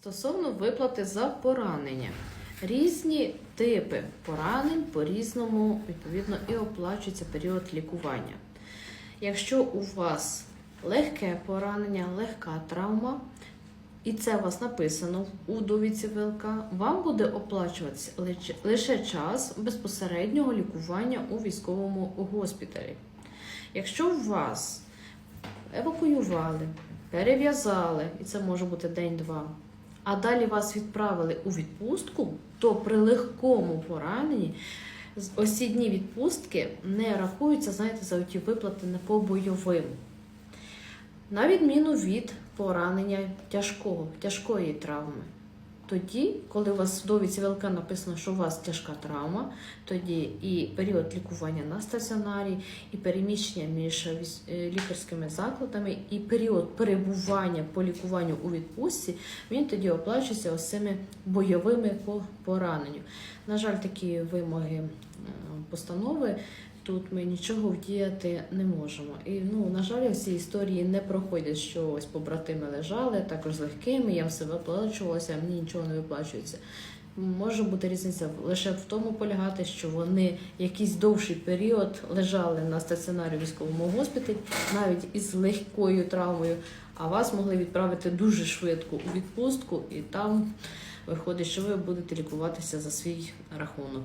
Стосовно виплати за поранення. Різні типи поранень по-різному відповідно і оплачується період лікування. Якщо у вас легке поранення, легка травма, і це у вас написано у довідці ВЛК, вам буде оплачуватися лише- час безпосереднього лікування у військовому госпіталі. Якщо у вас евакуювали, перев'язали, і це може бути день-два, а далі вас відправили у відпустку, то при легкому пораненні з- ось ці дні відпустки не рахуються, знаєте, за ті виплати не по бойовим. На відміну від поранення тяжкого, тяжкої травми. Тоді, коли у вас в довідці ВЛК написано, що у вас тяжка травма, тоді і період лікування на стаціонарі, і переміщення між е, лікарськими закладами, і період перебування по лікуванню у відпустці, він тоді оплачується ось цими бойовими по пораненню. На жаль, такі вимоги е, постанови. Тут ми нічого вдіяти не можемо. І ну, на жаль, ці історії не проходять, що ось побратими лежали, також з легкими, я все виплачувалася, а мені нічого не виплачується. Може бути різниця лише в тому полягати, що вони якийсь довший період лежали на стаціонарі військовому госпіталі, навіть із легкою травмою, а вас могли відправити дуже швидко у відпустку, і там виходить, що ви будете лікуватися за свій рахунок.